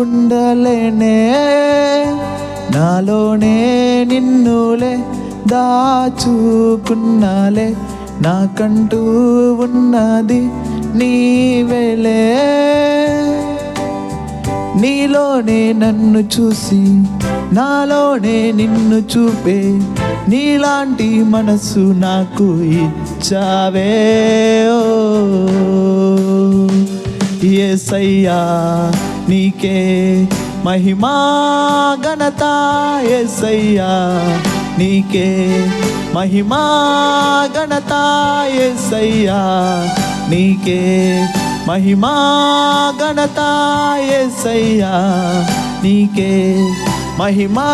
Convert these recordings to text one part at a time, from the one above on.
ఉండలేనే. నాలోనే నిన్నులే దాచుకున్నాలే. నాకంటూ ఉన్నది నీవేలే. నీలోనే నన్ను చూసి నాలోనే నిన్ను చూపే నీలాంటి మనసు నాకు ఇచ్చావే. ఓ ఏసయ్యా నీకే మహిమా ఘనత ఏసయ్యా. నీకే మహిమా ఘనత ఏసయ్యా. నీకే మహిమా ఘనత ఏసయ్యా. నీకే మహిమా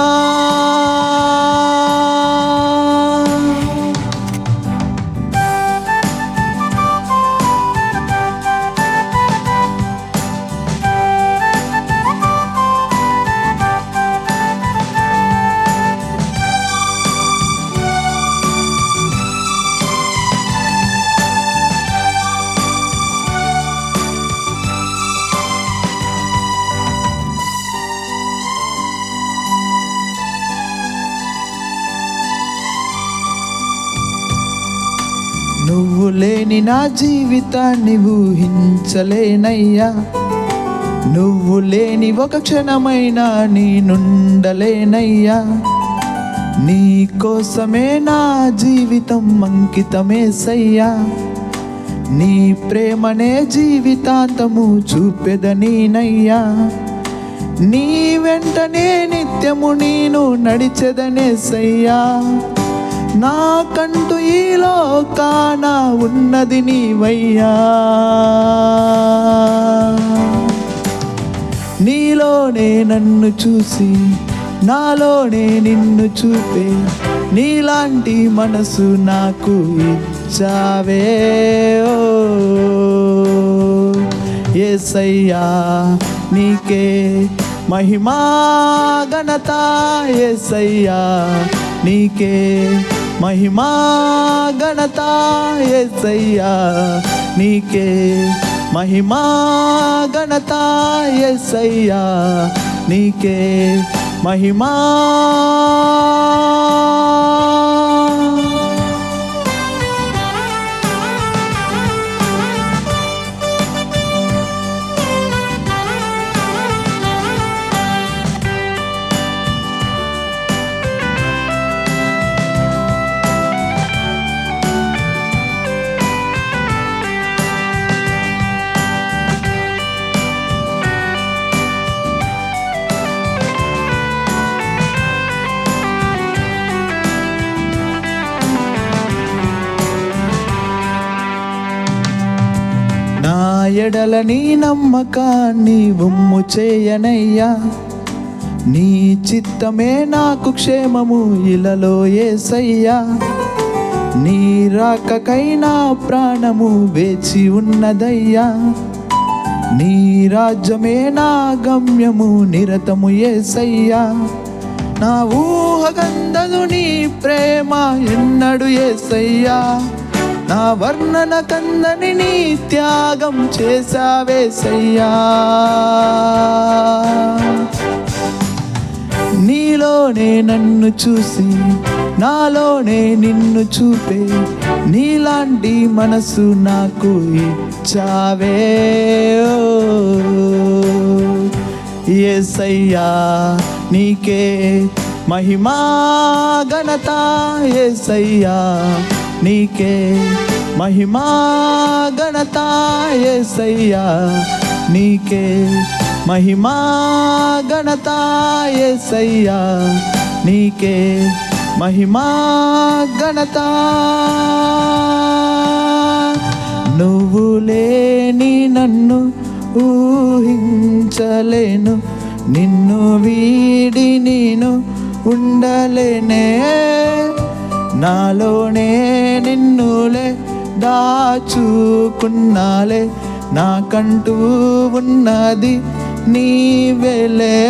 నువ్వు లేని నా జీవితాన్ని ఊహించలేనయ్యా. నువ్వు లేని ఒక క్షణమైనా నేనుండలేనయ్యా. నీ కోసమే నా జీవితం అంకితమేసయ్యా. నీ ప్రేమనే జీవితాంతము చూపెదనీనయ్యా నీ వెంటనే నిత్యము నేను నడిచెదనేసయ్యా. నాకంటూ ఈ లోకాన ఉన్నది నీవయ్యా. నీలోనే నన్ను చూసి నాలోనే నిన్ను చూపే నీలాంటి మనసు నాకు ఇచ్చావే. ఓ ఏసయ్యా నీకే మహిమా ఘనత. ఏసయ్యా నీకే మహిమా ఘనత ఏసయ్యా నీకే. మహిమా ఘనత ఏసయ్యా నీకే. మహిమా ఎడల నీ నమ్మకాన్ని ఉమ్ము చేయనయ్యా. నీ చిత్తమే నాకు క్షేమము ఇలలో ఏసయ్యా. నీ రాకకైనా ప్రాణము వేచి ఉన్నదయ్యా. నీ రాజ్యమే నా గమ్యము నిరతము ఏసయ్యా. నా ఊహగందదు నీ ప్రేమ ఎన్నడు ఏసయ్యా. నా వర్ణన కందని నీ త్యాగం చేసావేసయ్యా నీలోనే నన్ను చూసి నాలోనే నిన్ను చూపే నీలాంటి మనసు నాకు ఇచ్చావే. ఓ ఏసయ్యా నీకే మహిమా ఘనత ఏసయ్యా నీకే మహిమా ఘనత ఏసయ్యా. నీకే మహిమా ఘనత ఏసయ్యా. నీకే మహిమా ఘనత. నువ్వు లేని నన్ను ఊహించలేను. నిన్ను వీడి నేను ఉండలేనే. నాలోనే నిన్నులే దాచుకున్నాలే. నాకంటూ ఉన్నది నీవెలే.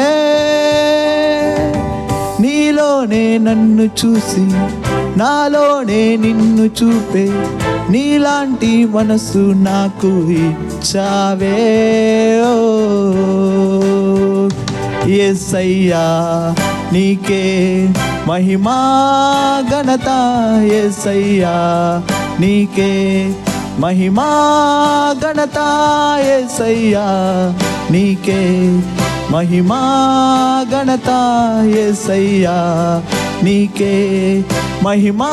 నీలోనే నన్ను చూసి నాలోనే నిన్ను చూపే నీలాంటి మనసు నాకు ఇచ్చావే. ఓ ఎస్సయ్యా నీకే మహిమా ఘనత ఎసయ్యా నీకే మహిమా ఘనత ఎసయ్యా నీకే మహిమా ఘనత ఎసయ్యా నీకే మహిమా